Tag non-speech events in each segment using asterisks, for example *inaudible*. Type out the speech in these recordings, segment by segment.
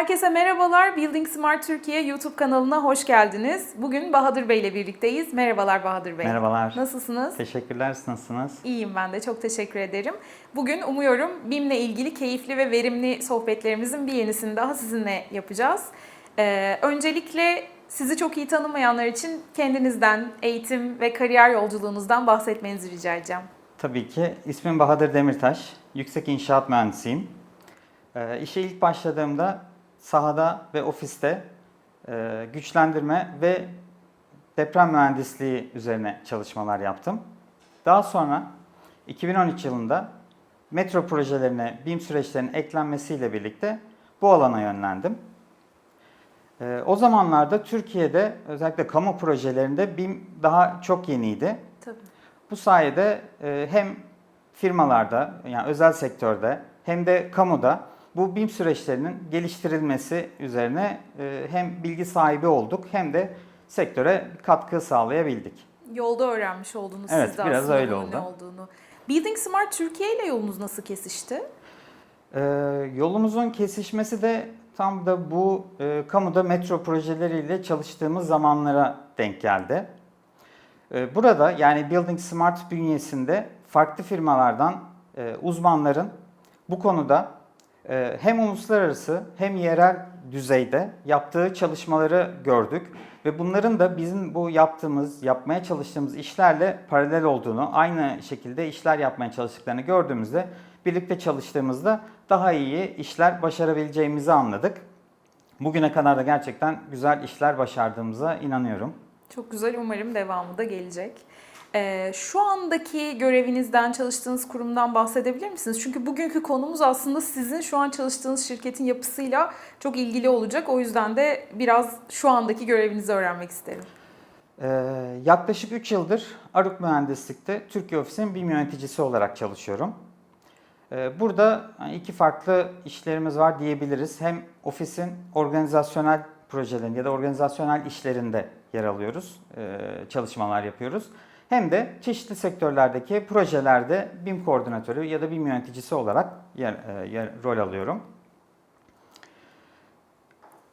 Herkese merhabalar. Building Smart Türkiye YouTube kanalına hoş geldiniz. Bugün Bahadır Bey ile birlikteyiz. Merhabalar Bahadır Bey. Merhabalar. Nasılsınız? Teşekkürler, siz nasılsınız? İyiyim ben de. Çok teşekkür ederim. Bugün umuyorum BİM'le ilgili keyifli ve verimli sohbetlerimizin bir yenisini daha sizinle yapacağız. Ee, öncelikle sizi çok iyi tanımayanlar için kendinizden, eğitim ve kariyer yolculuğunuzdan bahsetmenizi rica edeceğim. Tabii ki. İsmim Bahadır Demirtaş. Yüksek inşaat mühendisiyim. Ee, işe ilk başladığımda sahada ve ofiste e, güçlendirme ve deprem mühendisliği üzerine çalışmalar yaptım. Daha sonra 2013 yılında metro projelerine BİM süreçlerinin eklenmesiyle birlikte bu alana yönlendim. Ee, o zamanlarda Türkiye'de özellikle kamu projelerinde BİM daha çok yeniydi. Tabii. Bu sayede e, hem firmalarda yani özel sektörde hem de kamuda bu BİM süreçlerinin geliştirilmesi üzerine e, hem bilgi sahibi olduk hem de sektöre katkı sağlayabildik. Yolda öğrenmiş oldunuz Evet, siz de biraz öyle ne oldu. olduğunu. Building Smart Türkiye ile yolunuz nasıl kesişti? E, yolumuzun kesişmesi de tam da bu e, kamuda metro projeleriyle çalıştığımız zamanlara denk geldi. E, burada yani Building Smart bünyesinde farklı firmalardan e, uzmanların bu konuda hem uluslararası hem yerel düzeyde yaptığı çalışmaları gördük ve bunların da bizim bu yaptığımız, yapmaya çalıştığımız işlerle paralel olduğunu, aynı şekilde işler yapmaya çalıştıklarını gördüğümüzde birlikte çalıştığımızda daha iyi işler başarabileceğimizi anladık. Bugüne kadar da gerçekten güzel işler başardığımıza inanıyorum. Çok güzel umarım devamı da gelecek. Ee, şu andaki görevinizden, çalıştığınız kurumdan bahsedebilir misiniz? Çünkü bugünkü konumuz aslında sizin şu an çalıştığınız şirketin yapısıyla çok ilgili olacak. O yüzden de biraz şu andaki görevinizi öğrenmek isterim. Ee, yaklaşık 3 yıldır Aruk Mühendislik'te Türkiye Ofisi'nin bir yöneticisi olarak çalışıyorum. Ee, burada hani, iki farklı işlerimiz var diyebiliriz. Hem ofisin organizasyonel projelerinde ya da organizasyonel işlerinde yer alıyoruz, ee, çalışmalar yapıyoruz. Hem de çeşitli sektörlerdeki projelerde BİM koordinatörü ya da BİM yöneticisi olarak yer, e, yer, rol alıyorum.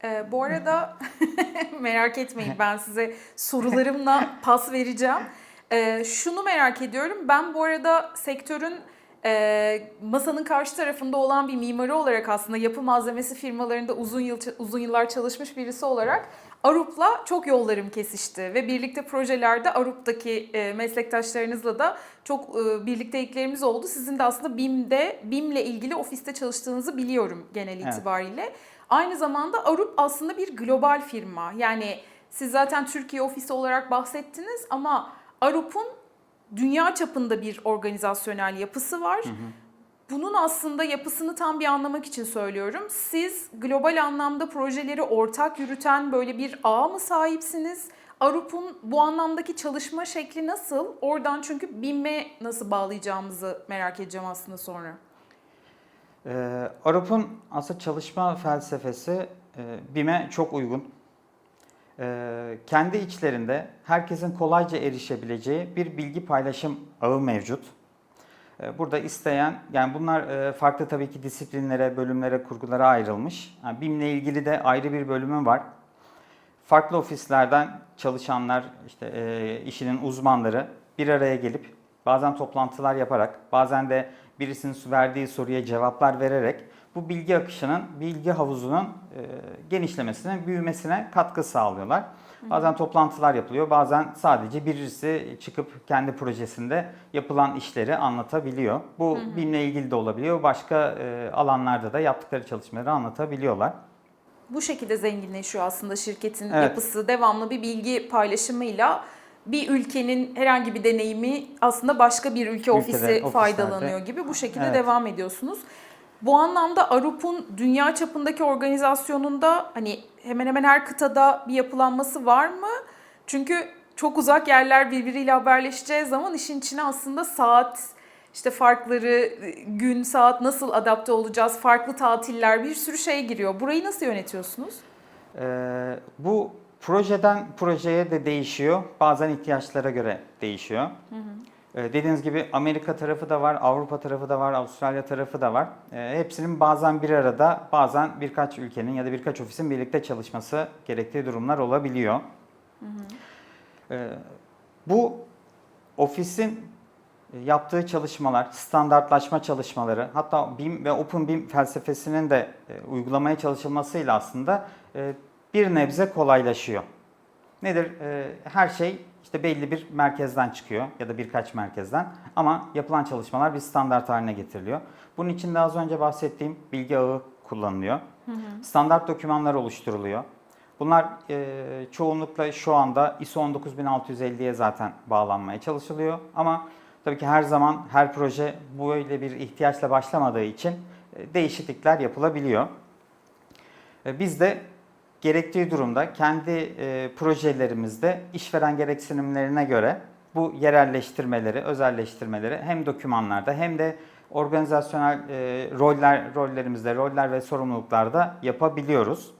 Ee, bu arada *laughs* merak etmeyin ben size sorularımla *laughs* pas vereceğim. Ee, şunu merak ediyorum. Ben bu arada sektörün e, masanın karşı tarafında olan bir mimarı olarak aslında yapı malzemesi firmalarında uzun yıl uzun yıllar çalışmış birisi olarak Arup'la çok yollarım kesişti ve birlikte projelerde Arup'taki e, meslektaşlarınızla da çok e, birlikteliklerimiz oldu. Sizin de aslında BİM'de BİM'le ilgili ofiste çalıştığınızı biliyorum genel Evet. itibariyle. Aynı zamanda Arup aslında bir global firma. Yani siz zaten Türkiye ofisi olarak bahsettiniz ama Arup'un dünya çapında bir organizasyonel yapısı var. Bunun aslında yapısını tam bir anlamak için söylüyorum. Siz global anlamda projeleri ortak yürüten böyle bir ağ mı sahipsiniz? Arup'un bu anlamdaki çalışma şekli nasıl? Oradan çünkü BİM'e nasıl bağlayacağımızı merak edeceğim aslında sonra. Ee, Arup'un aslında çalışma felsefesi e, BİM'e çok uygun. Ee, kendi içlerinde herkesin kolayca erişebileceği bir bilgi paylaşım ağı mevcut. Ee, burada isteyen, yani bunlar e, farklı tabii ki disiplinlere, bölümlere, kurgulara ayrılmış. Yani BİM'le ilgili de ayrı bir bölümü var. Farklı ofislerden çalışanlar, işte e, işinin uzmanları bir araya gelip bazen toplantılar yaparak, bazen de birisinin verdiği soruya cevaplar vererek bu bilgi akışının, bilgi havuzunun e, genişlemesine, büyümesine katkı sağlıyorlar. Bazen toplantılar yapılıyor, bazen sadece birisi çıkıp kendi projesinde yapılan işleri anlatabiliyor. Bu BİM'le ilgili de olabiliyor, başka e, alanlarda da yaptıkları çalışmaları anlatabiliyorlar. Bu şekilde zenginleşiyor aslında şirketin Evet. yapısı. Devamlı bir bilgi paylaşımıyla bir ülkenin herhangi bir deneyimi aslında başka bir ülke ofisi ofislerde. faydalanıyor gibi bu şekilde Evet. devam ediyorsunuz. Bu anlamda Arup'un dünya çapındaki organizasyonunda hani hemen hemen her kıtada bir yapılanması var mı? Çünkü çok uzak yerler birbiriyle haberleşeceği zaman işin içine aslında saat, işte farkları, gün, saat nasıl adapte olacağız, farklı tatiller bir sürü şey giriyor. Burayı nasıl yönetiyorsunuz? Ee, bu projeden projeye de değişiyor. Bazen ihtiyaçlara göre değişiyor. Ee, Dediğiniz gibi Amerika tarafı da var, Avrupa tarafı da var, Avustralya tarafı da var. Ee, Hepsinin bazen bir arada, bazen birkaç ülkenin ya da birkaç ofisin birlikte çalışması gerektiği durumlar olabiliyor. Ee, Bu ofisin yaptığı çalışmalar, standartlaşma çalışmaları, hatta BIM ve Open BIM felsefesinin de e, uygulamaya çalışılmasıyla aslında e, bir nebze kolaylaşıyor. Nedir? E, Her şey işte belli bir merkezden çıkıyor ya da birkaç merkezden ama yapılan çalışmalar bir standart haline getiriliyor. Bunun için de az önce bahsettiğim bilgi ağı kullanılıyor. Standart dokümanlar oluşturuluyor. Bunlar e, çoğunlukla şu anda ISO 19650'ye zaten bağlanmaya çalışılıyor. Ama tabii ki her zaman her proje böyle bir ihtiyaçla başlamadığı için e, değişiklikler yapılabiliyor. E, Biz de gerektiği durumda kendi e, projelerimizde işveren gereksinimlerine göre bu yerelleştirmeleri, özelleştirmeleri hem dokümanlarda hem de organizasyonel e, roller rollerimizde, roller ve sorumluluklarda yapabiliyoruz.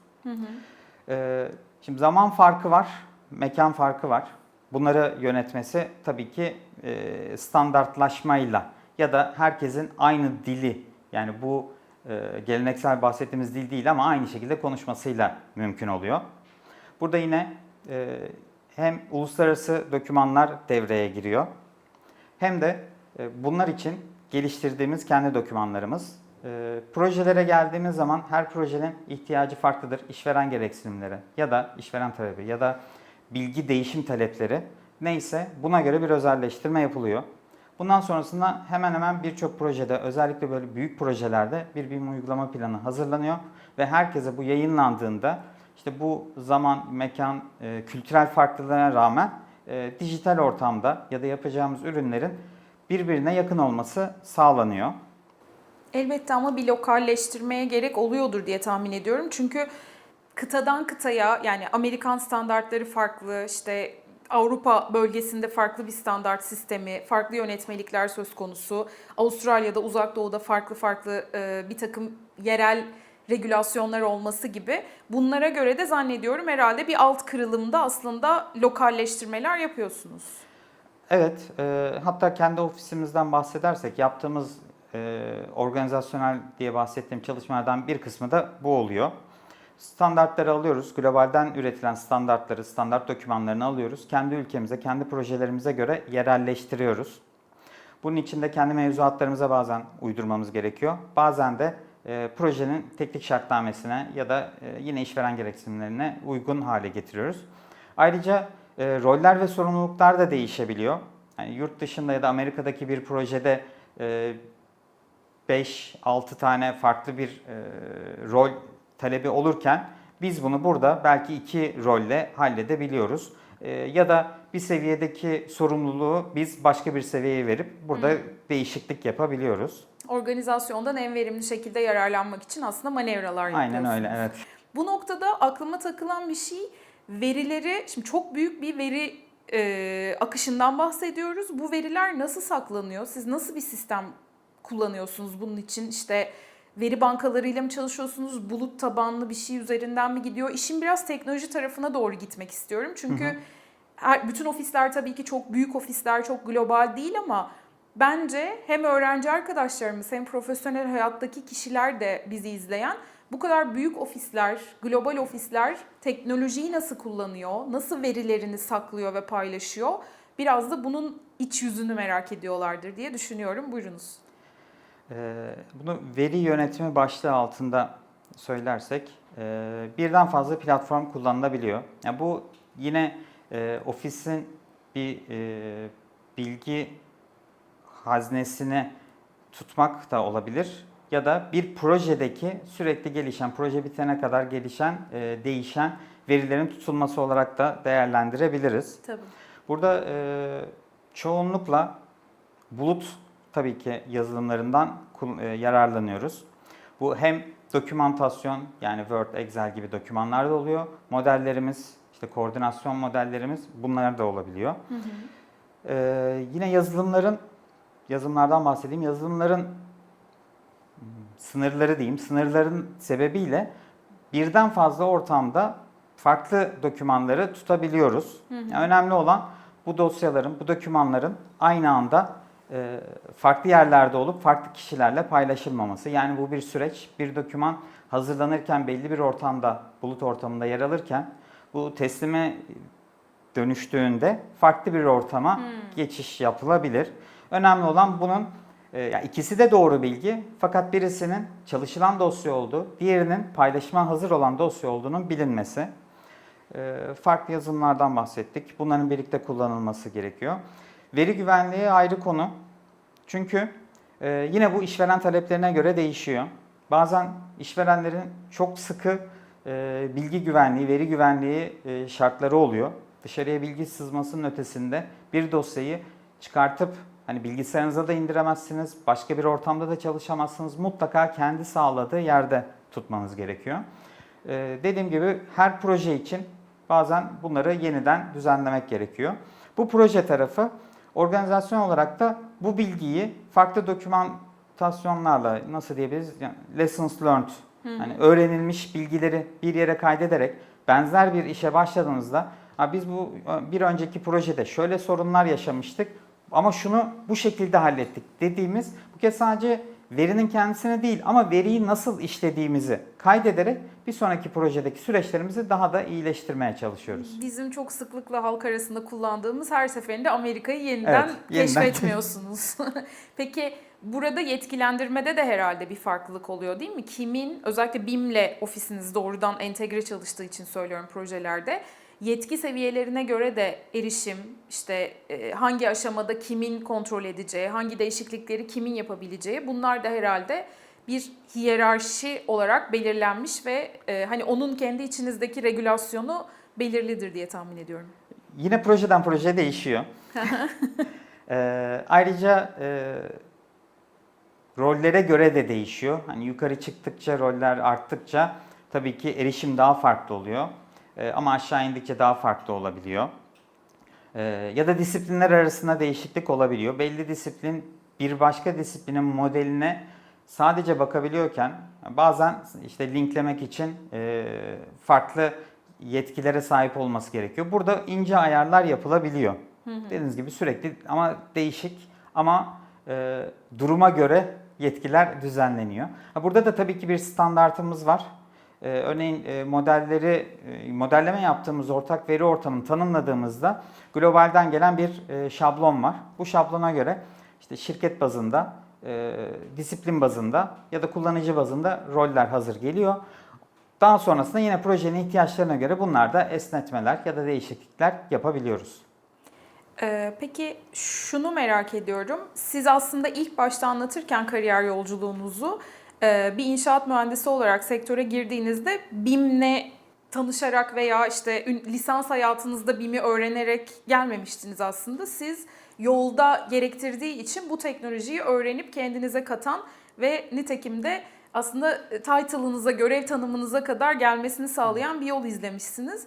Ee, Şimdi zaman farkı var, mekan farkı var. Bunları yönetmesi tabii ki e, standartlaşmayla ya da herkesin aynı dili yani bu e, geleneksel bahsettiğimiz dil değil ama aynı şekilde konuşmasıyla mümkün oluyor. Burada yine e, hem uluslararası dokümanlar devreye giriyor hem de e, bunlar için geliştirdiğimiz kendi dokümanlarımız. Projelere geldiğimiz zaman her projenin ihtiyacı farklıdır. İşveren gereksinimleri ya da işveren talebi ya da bilgi değişim talepleri neyse buna göre bir özelleştirme yapılıyor. Bundan sonrasında hemen hemen birçok projede özellikle böyle büyük projelerde bir BIM uygulama planı hazırlanıyor ve herkese bu yayınlandığında işte bu zaman, mekan, e, kültürel farklılığına rağmen e, dijital ortamda ya da yapacağımız ürünlerin birbirine yakın olması sağlanıyor. Elbette ama bir lokalleştirmeye gerek oluyordur diye tahmin ediyorum. Çünkü kıtadan kıtaya yani Amerikan standartları farklı, işte Avrupa bölgesinde farklı bir standart sistemi, farklı yönetmelikler söz konusu. Avustralya'da, Uzak Doğu'da farklı farklı e, bir takım yerel regülasyonlar olması gibi. Bunlara göre de zannediyorum herhalde bir alt kırılımda aslında lokalleştirmeler yapıyorsunuz. Evet, e, hatta kendi ofisimizden bahsedersek yaptığımız e, organizasyonel diye bahsettiğim çalışmalardan bir kısmı da bu oluyor. Standartları alıyoruz, globalden üretilen standartları, standart dokümanlarını alıyoruz. Kendi ülkemize, kendi projelerimize göre yerelleştiriyoruz. Bunun için de kendi mevzuatlarımıza bazen uydurmamız gerekiyor. Bazen de e, projenin teknik şartnamesine ya da e, yine işveren gereksinimlerine uygun hale getiriyoruz. Ayrıca e, roller ve sorumluluklar da değişebiliyor. Yani yurt dışında ya da Amerika'daki bir projede e, 5-6 tane farklı bir e, rol talebi olurken biz bunu burada belki iki rolle halledebiliyoruz. E, ya da bir seviyedeki sorumluluğu biz başka bir seviyeye verip burada değişiklik yapabiliyoruz. Organizasyondan en verimli şekilde yararlanmak için aslında manevralar yapıyorsunuz. Aynen öyle evet. Bu noktada aklıma takılan bir şey verileri, şimdi çok büyük bir veri e, akışından bahsediyoruz. Bu veriler nasıl saklanıyor? Siz nasıl bir sistem kullanıyorsunuz bunun için? İşte veri bankalarıyla mı çalışıyorsunuz? Bulut tabanlı bir şey üzerinden mi gidiyor? İşin biraz teknoloji tarafına doğru gitmek istiyorum. Çünkü her, bütün ofisler tabii ki çok büyük ofisler, çok global değil ama bence hem öğrenci arkadaşlarımız hem profesyonel hayattaki kişiler de bizi izleyen bu kadar büyük ofisler, global ofisler teknolojiyi nasıl kullanıyor, nasıl verilerini saklıyor ve paylaşıyor? Biraz da bunun iç yüzünü merak ediyorlardır diye düşünüyorum. Buyurunuz. Ee, Bunu veri yönetimi başlığı altında söylersek e, birden fazla platform kullanılabiliyor. Yani bu yine e, ofisin bir e, bilgi haznesini tutmak da olabilir ya da bir projedeki sürekli gelişen, proje bitene kadar gelişen, değişen verilerin tutulması olarak da değerlendirebiliriz. Tabii. Burada çoğunlukla bulut tabii ki yazılımlarından e, yararlanıyoruz. Bu hem dokümantasyon yani Word, Excel gibi dokümanlar da oluyor. Modellerimiz, işte koordinasyon modellerimiz bunlar da olabiliyor. E, yine yazılımların, yazılımlardan bahsedeyim. Yazılımların sınırları diyeyim, sınırların sebebiyle birden fazla ortamda farklı dokümanları tutabiliyoruz. Yani önemli olan bu dosyaların, bu dokümanların aynı anda farklı yerlerde olup farklı kişilerle paylaşılmaması. Yani bu bir süreç. Bir doküman hazırlanırken belli bir ortamda, bulut ortamında yer alırken bu teslime dönüştüğünde farklı bir ortama geçiş yapılabilir. Önemli olan bunun e, ya ikisi de doğru bilgi fakat birisinin çalışılan dosya olduğu, diğerinin paylaşıma hazır olan dosya olduğunun bilinmesi. E, farklı yazılımlardan bahsettik. Bunların birlikte kullanılması gerekiyor. Veri güvenliği ayrı konu. Çünkü e, yine bu işveren taleplerine göre değişiyor. Bazen işverenlerin çok sıkı e, bilgi güvenliği, veri güvenliği e, şartları oluyor. Dışarıya bilgi sızmasının ötesinde bir dosyayı çıkartıp hani bilgisayarınıza da indiremezsiniz, başka bir ortamda da çalışamazsınız. Mutlaka kendi sağladığı yerde tutmanız gerekiyor. E, dediğim gibi her proje için bazen bunları yeniden düzenlemek gerekiyor. Bu proje tarafı organizasyon olarak da bu bilgiyi farklı dokümantasyonlarla nasıl diyebiliriz? Yani lessons learned, hani öğrenilmiş bilgileri bir yere kaydederek benzer bir işe başladığınızda ha biz bu bir önceki projede şöyle sorunlar yaşamıştık ama şunu bu şekilde hallettik dediğimiz bu kez sadece verinin kendisine değil ama veriyi nasıl işlediğimizi kaydederek bir sonraki projedeki süreçlerimizi daha da iyileştirmeye çalışıyoruz. Bizim çok sıklıkla halk arasında kullandığımız her seferinde Amerika'yı yeniden Evet, yeniden. keşfetmiyorsunuz. *laughs* Peki burada yetkilendirmede de herhalde bir farklılık oluyor değil mi? Kimin özellikle BİM'le ofisiniz doğrudan entegre çalıştığı için söylüyorum projelerde. Yetki seviyelerine göre de erişim, işte e, hangi aşamada kimin kontrol edeceği, hangi değişiklikleri kimin yapabileceği bunlar da herhalde bir hiyerarşi olarak belirlenmiş ve e, hani onun kendi içinizdeki regülasyonu belirlidir diye tahmin ediyorum. Yine projeden projeye değişiyor. Ee, *laughs* ayrıca e, rollere göre de değişiyor. Hani yukarı çıktıkça, roller arttıkça tabii ki erişim daha farklı oluyor. Ee, ama aşağı indikçe daha farklı olabiliyor. Ee, ya da disiplinler arasında değişiklik olabiliyor. Belli disiplin bir başka disiplinin modeline sadece bakabiliyorken bazen işte linklemek için e, farklı yetkilere sahip olması gerekiyor. Burada ince ayarlar yapılabiliyor. Dediğiniz gibi sürekli ama değişik ama e, duruma göre yetkiler düzenleniyor. Burada da tabii ki bir standartımız var. E, örneğin e, modelleri e, modelleme yaptığımız ortak veri ortamını tanımladığımızda globalden gelen bir e, şablon var. Bu şablona göre işte şirket bazında, e, disiplin bazında ya da kullanıcı bazında roller hazır geliyor. Daha sonrasında yine projenin ihtiyaçlarına göre bunlarda esnetmeler ya da değişiklikler yapabiliyoruz. Ee, peki şunu merak ediyorum. Siz aslında ilk başta anlatırken kariyer yolculuğunuzu e, bir inşaat mühendisi olarak sektöre girdiğinizde BİM'le tanışarak veya işte lisans hayatınızda BİM'i öğrenerek gelmemiştiniz aslında. Siz yolda gerektirdiği için bu teknolojiyi öğrenip kendinize katan ve nitekim de aslında e, title'ınıza, görev tanımınıza kadar gelmesini sağlayan bir yol izlemişsiniz.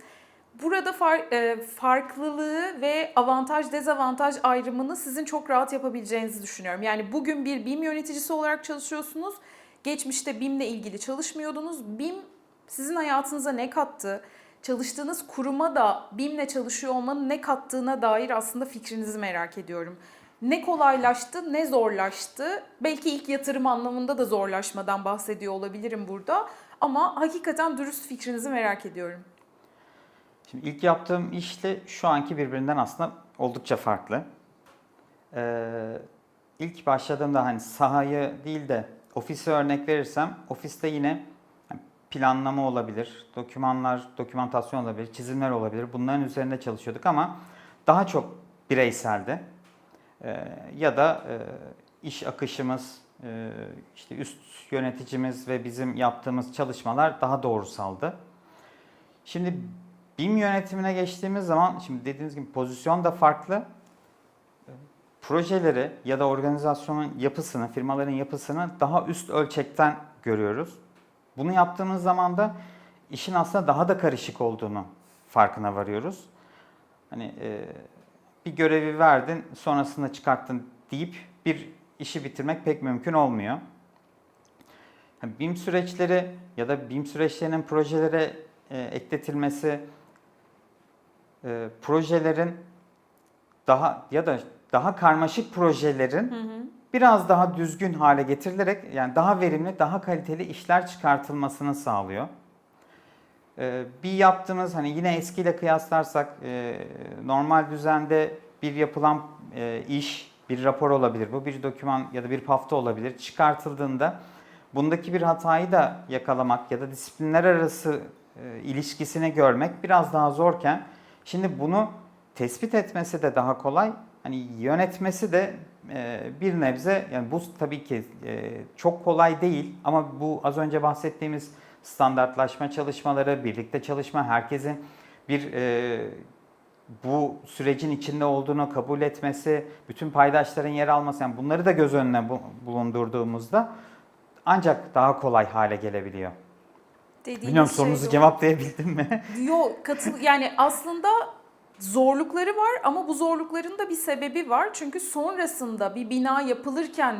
Burada far- e, farklılığı ve avantaj dezavantaj ayrımını sizin çok rahat yapabileceğinizi düşünüyorum. Yani bugün bir BİM yöneticisi olarak çalışıyorsunuz. Geçmişte BİM'le ilgili çalışmıyordunuz. BİM sizin hayatınıza ne kattı? Çalıştığınız kuruma da BİM'le çalışıyor olmanın ne kattığına dair aslında fikrinizi merak ediyorum. Ne kolaylaştı, ne zorlaştı? Belki ilk yatırım anlamında da zorlaşmadan bahsediyor olabilirim burada. Ama hakikaten dürüst fikrinizi merak ediyorum. Şimdi ilk yaptığım işle şu anki birbirinden aslında oldukça farklı. Ee, ilk başladığımda hani sahayı değil de ofisi örnek verirsem ofiste yine planlama olabilir, dokümanlar, dokümantasyon olabilir, çizimler olabilir. Bunların üzerinde çalışıyorduk ama daha çok bireyseldi. Ee, ya da e, iş akışımız, e, işte üst yöneticimiz ve bizim yaptığımız çalışmalar daha doğrusaldı. Şimdi BİM yönetimine geçtiğimiz zaman şimdi dediğiniz gibi pozisyon da farklı. Projeleri ya da organizasyonun yapısını, firmaların yapısını daha üst ölçekten görüyoruz. Bunu yaptığımız zaman da işin aslında daha da karışık olduğunu farkına varıyoruz. Hani e, bir görevi verdin, sonrasında çıkarttın deyip bir işi bitirmek pek mümkün olmuyor. Yani BİM süreçleri ya da BİM süreçlerinin projelere e, ekletilmesi, e, projelerin daha ya da daha karmaşık projelerin Hı hı. Biraz daha düzgün hale getirilerek yani daha verimli, daha kaliteli işler çıkartılmasını sağlıyor. Ee, bir yaptığımız hani yine eskiyle kıyaslarsak e, normal düzende bir yapılan e, iş, bir rapor olabilir. Bu bir doküman ya da bir pafta olabilir. Çıkartıldığında bundaki bir hatayı da yakalamak ya da disiplinler arası e, ilişkisini görmek biraz daha zorken şimdi bunu tespit etmesi de daha kolay. Hani yönetmesi de bir nebze yani bu tabii ki e, çok kolay değil ama bu az önce bahsettiğimiz standartlaşma çalışmaları, birlikte çalışma, herkesin bir e, bu sürecin içinde olduğunu kabul etmesi, bütün paydaşların yer alması, yani bunları da göz önüne bu- bulundurduğumuzda ancak daha kolay hale gelebiliyor. Dediğiniz Bilmiyorum şey sorunuzu doğru. cevaplayabildim mi? Yok katıl yani aslında zorlukları var ama bu zorlukların da bir sebebi var. Çünkü sonrasında bir bina yapılırken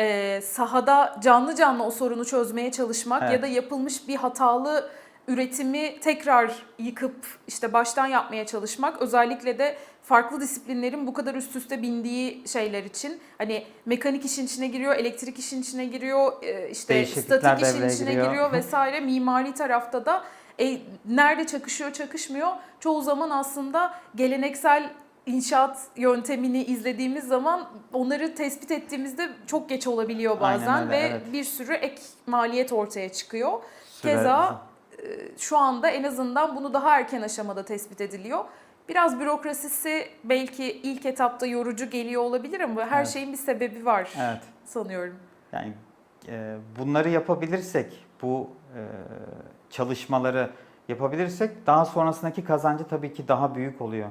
e, sahada canlı canlı o sorunu çözmeye çalışmak Evet. ya da yapılmış bir hatalı üretimi tekrar yıkıp işte baştan yapmaya çalışmak özellikle de farklı disiplinlerin bu kadar üst üste bindiği şeyler için hani mekanik işin içine giriyor, elektrik işin içine giriyor, e, işte statik işin içine giriyor. giriyor vesaire mimari tarafta da e, nerede çakışıyor çakışmıyor. Çoğu zaman aslında geleneksel inşaat yöntemini izlediğimiz zaman onları tespit ettiğimizde çok geç olabiliyor bazen öyle, ve evet. bir sürü ek maliyet ortaya çıkıyor. Süre- Keza e, şu anda en azından bunu daha erken aşamada tespit ediliyor. Biraz bürokrasisi belki ilk etapta yorucu geliyor olabilir ama her Evet. şeyin bir sebebi var Evet. sanıyorum. Yani bunları yapabilirsek, bu çalışmaları yapabilirsek daha sonrasındaki kazancı tabii ki daha büyük oluyor.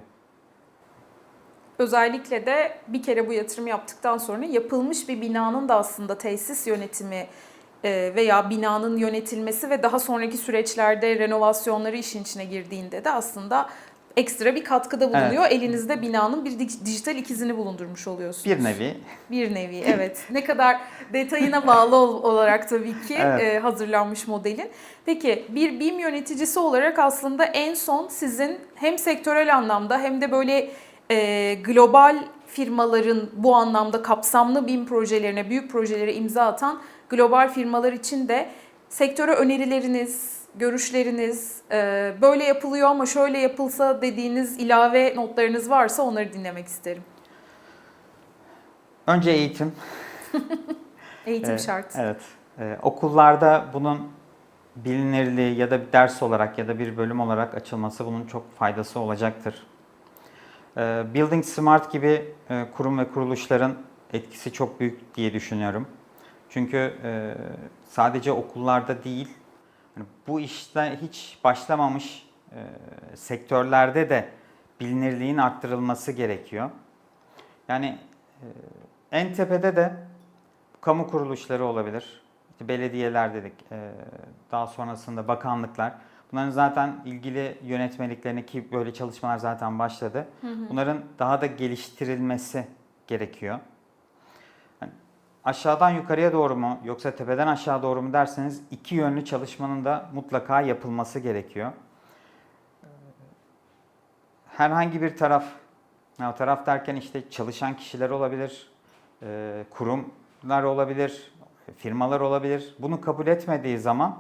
Özellikle de bir kere bu yatırım yaptıktan sonra yapılmış bir binanın da aslında tesis yönetimi veya binanın yönetilmesi ve daha sonraki süreçlerde renovasyonları işin içine girdiğinde de aslında ekstra bir katkıda bulunuyor. Elinizde binanın bir di- dijital ikizini bulundurmuş oluyorsunuz. Bir nevi Bir nevi evet. ne kadar detayına bağlı ol- olarak tabii ki Evet. e, hazırlanmış modelin. Peki bir BİM yöneticisi olarak aslında en son sizin hem sektörel anlamda hem de böyle e, global firmaların bu anlamda kapsamlı BİM projelerine, büyük projelere imza atan global firmalar için de sektöre önerileriniz, görüşleriniz, e, böyle yapılıyor ama şöyle yapılsa dediğiniz ilave notlarınız varsa onları dinlemek isterim. önce eğitim. *laughs* Eğitim Evet, şart. Evet. Ee, okullarda bunun bilinirliği ya da bir ders olarak ya da bir bölüm olarak açılması bunun çok faydası olacaktır. Ee, Building Smart gibi e, kurum ve kuruluşların etkisi çok büyük diye düşünüyorum. Çünkü e, sadece okullarda değil, hani bu işte hiç başlamamış e, sektörlerde de bilinirliğin arttırılması gerekiyor. Yani e, en tepede de kamu kuruluşları olabilir. İşte belediyeler dedik. Ee, Daha sonrasında bakanlıklar. Bunların zaten ilgili yönetmeliklerini ki böyle çalışmalar zaten başladı. Bunların daha da geliştirilmesi gerekiyor. Aşağıdan yukarıya doğru mu yoksa tepeden aşağı doğru mu derseniz iki yönlü çalışmanın da mutlaka yapılması gerekiyor. Herhangi bir taraf, ya taraf derken işte çalışan kişiler olabilir, e, kurumlar olabilir, firmalar olabilir. Bunu kabul etmediği zaman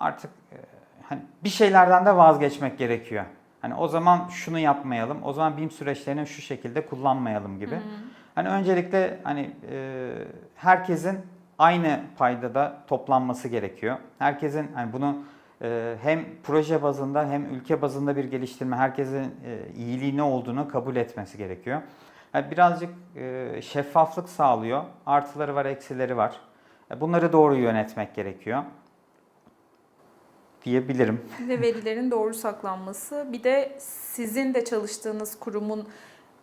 artık e, hani bir şeylerden de vazgeçmek gerekiyor. Hani o zaman şunu yapmayalım, o zaman BİM süreçlerini şu şekilde kullanmayalım gibi. Hani öncelikle hani e, herkesin aynı paydada toplanması gerekiyor. Herkesin hani bunu e, hem proje bazında hem ülke bazında bir geliştirme, herkesin e, iyiliği ne olduğunu kabul etmesi gerekiyor. Yani birazcık e, şeffaflık sağlıyor. Artıları var, eksileri var. E, Bunları doğru yönetmek gerekiyor diyebilirim. ve verilerin doğru saklanması. Bir de sizin de çalıştığınız kurumun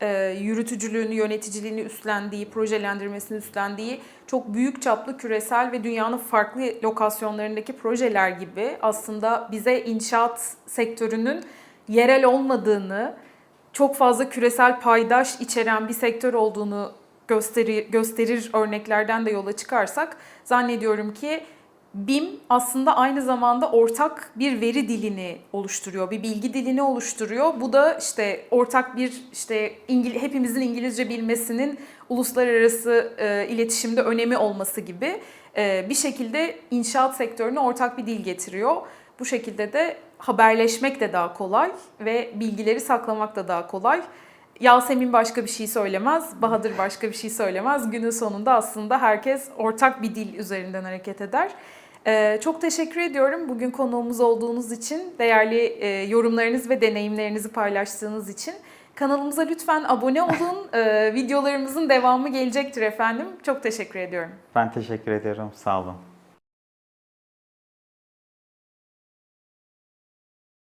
e, yürütücülüğünü, yöneticiliğini üstlendiği, projelendirmesini üstlendiği çok büyük çaplı küresel ve dünyanın farklı lokasyonlarındaki projeler gibi aslında bize inşaat sektörünün yerel olmadığını, çok fazla küresel paydaş içeren bir sektör olduğunu gösterir, gösterir örneklerden de yola çıkarsak zannediyorum ki BIM aslında aynı zamanda ortak bir veri dilini oluşturuyor, bir bilgi dilini oluşturuyor. Bu da işte ortak bir işte İngil hepimizin İngilizce bilmesinin uluslararası e, iletişimde önemi olması gibi e, bir şekilde inşaat sektörüne ortak bir dil getiriyor. Bu şekilde de haberleşmek de daha kolay ve bilgileri saklamak da daha kolay. Yasemin başka bir şey söylemez, Bahadır başka bir şey söylemez. Günün sonunda aslında herkes ortak bir dil üzerinden hareket eder. Ee, çok teşekkür ediyorum bugün konuğumuz olduğunuz için, değerli e, yorumlarınız ve deneyimlerinizi paylaştığınız için. Kanalımıza lütfen abone olun. *laughs* Ee, videolarımızın devamı gelecektir efendim. Çok teşekkür ediyorum. Ben teşekkür ediyorum. Sağ olun.